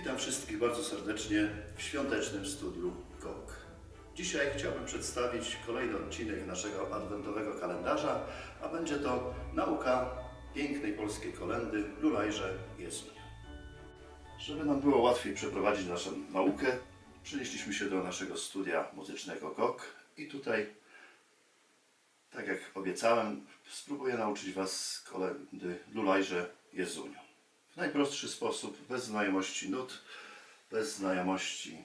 Witam wszystkich bardzo serdecznie w świątecznym studiu GOG. Dzisiaj chciałbym przedstawić kolejny odcinek naszego adwentowego kalendarza, a będzie to nauka pięknej polskiej kolendy Lulajże Jezunia. Żeby nam było łatwiej przeprowadzić naszą naukę, przenieśliśmy się do naszego studia muzycznego GOG i tutaj, tak jak obiecałem, spróbuję nauczyć Was kolendy Lulajże Jezuniu. W najprostszy sposób, bez znajomości nut, bez znajomości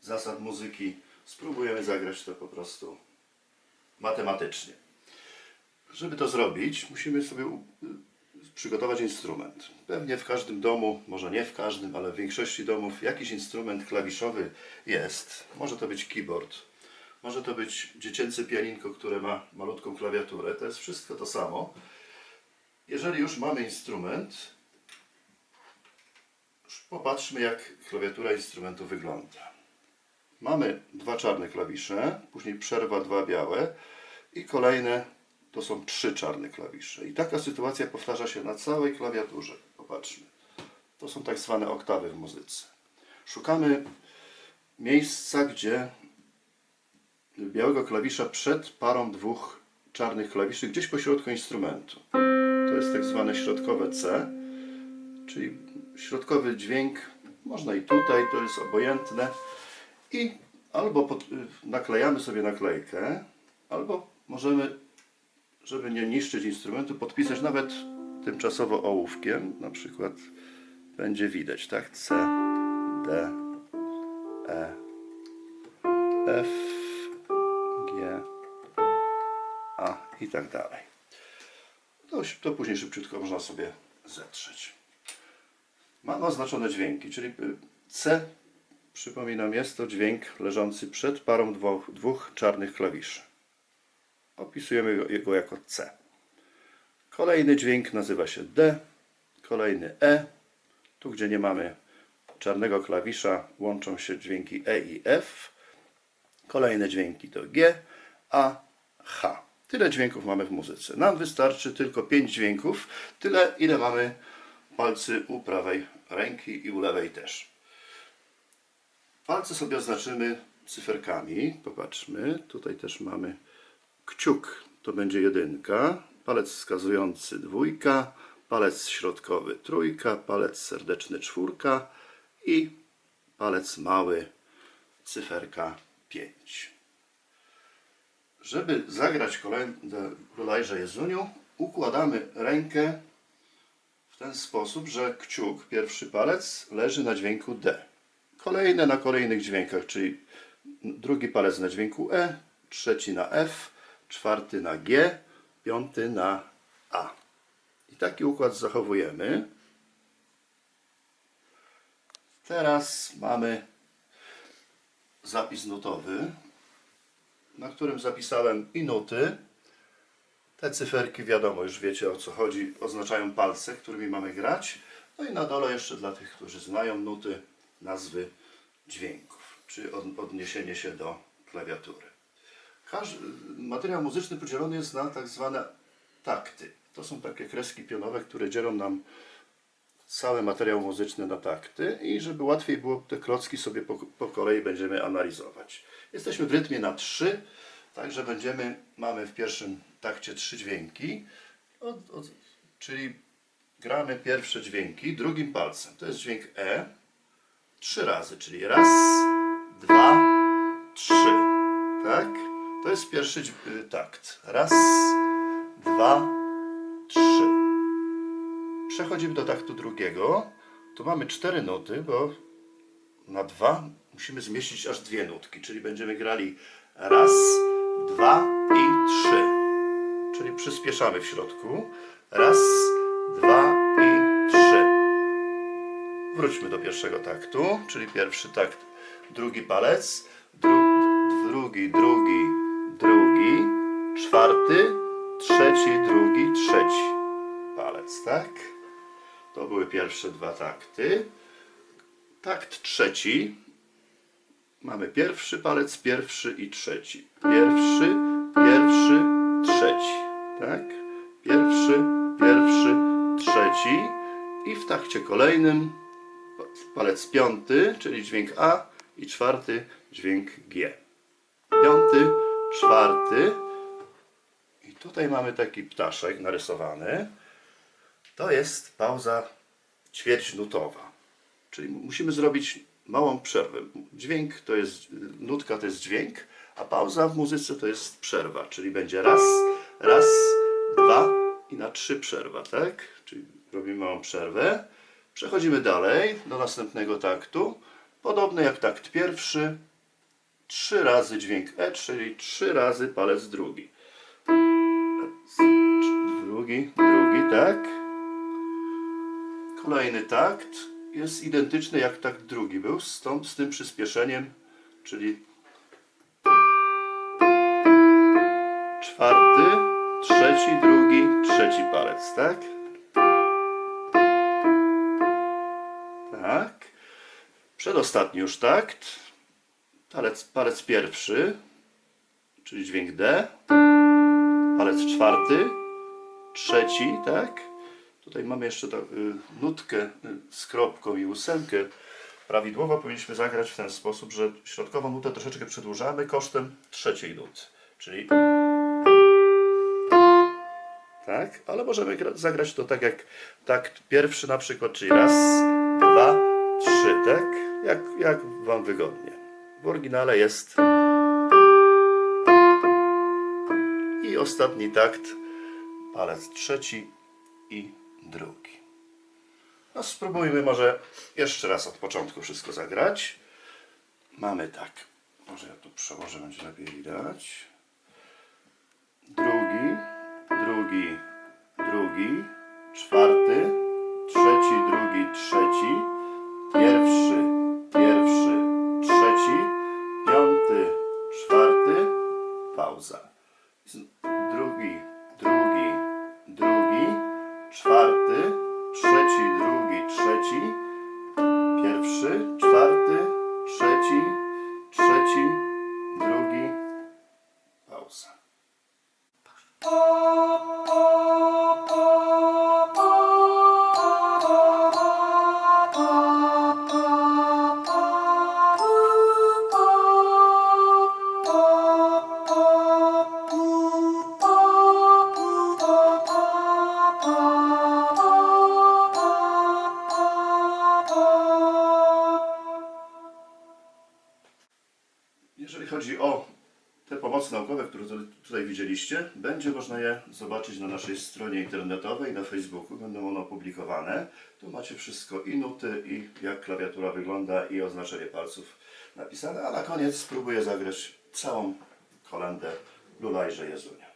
zasad muzyki, spróbujemy zagrać to po prostu matematycznie. Żeby to zrobić, musimy sobie y, przygotować instrument. Pewnie w każdym domu, może nie w każdym, ale w większości domów jakiś instrument klawiszowy jest. Może to być keyboard, może to być dziecięce pianinko, które ma malutką klawiaturę. To jest wszystko to samo. Jeżeli już mamy instrument, Popatrzmy, jak klawiatura instrumentu wygląda. Mamy dwa czarne klawisze, później przerwa dwa białe i kolejne to są trzy czarne klawisze. I taka sytuacja powtarza się na całej klawiaturze. Popatrzmy. To są tak zwane oktawy w muzyce. Szukamy miejsca, gdzie białego klawisza przed parą dwóch czarnych klawiszy, gdzieś po środku instrumentu. To jest tak zwane środkowe C. Czyli środkowy dźwięk, można i tutaj, to jest obojętne. I albo pod, y, naklejamy sobie naklejkę, albo możemy, żeby nie niszczyć instrumentu, podpisać nawet tymczasowo ołówkiem. Na przykład będzie widać, tak? C, D, E, F, G, A i tak dalej. To, to później szybciutko można sobie zetrzeć. Mamy oznaczone dźwięki, czyli y, C, przypominam, jest to dźwięk leżący przed parą dwóch, dwóch czarnych klawiszy. Opisujemy go- jako C. Kolejny dźwięk nazywa się D, kolejny E. Tu, gdzie nie mamy czarnego klawisza, łączą się dźwięki E i F. Kolejne dźwięki to G, A, H. Tyle dźwięków mamy w muzyce. Nam wystarczy tylko 5 dźwięków, tyle ile mamy palcy u prawej ręki i u lewej też. Palce sobie oznaczymy cyferkami. Popatrzmy, tutaj też mamy kciuk, to będzie jedynka, palec wskazujący dwójka, palec środkowy trójka, palec serdeczny czwórka i palec mały cyferka 5. Żeby zagrać kolędę Królajże Jezuniu, układamy rękę w ten sposób, że kciuk, pierwszy palec, leży na dźwięku D. Kolejne na kolejnych dźwiękach, czyli drugi palec na dźwięku E, trzeci na F, czwarty na G, piąty na A. I taki układ zachowujemy. Teraz mamy zapis nutowy, na którym zapisałem i nuty. Te cyferki, wiadomo, już wiecie o co chodzi, oznaczają palce, którymi mamy grać. No i na dole jeszcze dla tych, którzy znają nuty, nazwy dźwięków, czy od, odniesienie się do klawiatury. Każdy, materiał muzyczny podzielony jest na tak zwane takty. To są takie kreski pionowe, które dzielą nam cały materiał muzyczny na takty i żeby łatwiej było te klocki sobie po, po kolei będziemy analizować. Jesteśmy w rytmie na 3, także będziemy, mamy w pierwszym takcie trzy dźwięki, od, od, czyli gramy pierwsze dźwięki drugim palcem. To jest dźwięk E, trzy razy, czyli raz, dwa, trzy. Tak? To jest pierwszy y, takt. Raz, dwa, trzy. Przechodzimy do taktu drugiego. Tu mamy cztery nuty, bo na dwa musimy zmieścić aż dwie nutki, czyli będziemy grali raz, dwa. Czyli przyspieszamy w środku. Raz, dwa i trzy. Wróćmy do pierwszego taktu, czyli pierwszy takt, drugi palec, dru, drugi, drugi, drugi, czwarty, trzeci, drugi, trzeci palec, tak? To były pierwsze dwa takty. Takt trzeci. Mamy pierwszy palec, pierwszy i trzeci. Pierwszy, pierwszy, trzeci. Tak? Pierwszy, pierwszy, trzeci. I w takcie kolejnym palec piąty, czyli dźwięk A i czwarty dźwięk G. Piąty, czwarty. I tutaj mamy taki ptaszek narysowany. To jest pauza ćwierćnutowa. Czyli musimy zrobić małą przerwę. Dźwięk to jest, nutka to jest dźwięk, a pauza w muzyce to jest przerwa. Czyli będzie raz, raz, dwa i na trzy przerwa, tak? Czyli robimy małą przerwę. Przechodzimy dalej do następnego taktu. Podobny jak takt pierwszy. Trzy razy dźwięk E, czyli trzy razy palec drugi. Drugi, drugi, tak. Kolejny takt jest identyczny jak takt drugi był, stąd z tym przyspieszeniem, czyli czwarty, trzeci, drugi, trzeci palec, tak? Tak. Przedostatni już takt. Palec, palec pierwszy, czyli dźwięk D. Palec czwarty, trzeci, tak? Tutaj mamy jeszcze y, nutkę y, z kropką i ósemkę. Prawidłowo powinniśmy zagrać w ten sposób, że środkową nutę troszeczkę przedłużamy kosztem trzeciej nuty. Czyli tak, ale możemy gra- zagrać to tak jak takt pierwszy na przykład, czyli raz, dwa, trzy, tak? Jak, jak Wam wygodnie. W oryginale jest i ostatni takt, palec trzeci i drugi. No spróbujmy może jeszcze raz od początku wszystko zagrać. Mamy tak, może ja tu przełożę, będzie lepiej widać. Drugi, drugi, czwarty, trzeci, drugi, trzeci, pierwszy, pierwszy, trzeci, piąty, czwarty, pauza. Jeżeli chodzi o te pomocy naukowe, które tu- tutaj widzieliście, będzie można je zobaczyć na naszej stronie internetowej, na Facebooku. Będą one opublikowane. Tu macie wszystko i nuty, i jak klawiatura wygląda, i oznaczenie palców napisane. A na koniec spróbuję zagrać całą kolendę Lulajże Jezunia.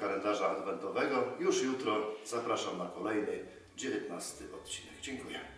Kalendarza adwentowego. Już jutro zapraszam na kolejny 19 odcinek. Dziękuję.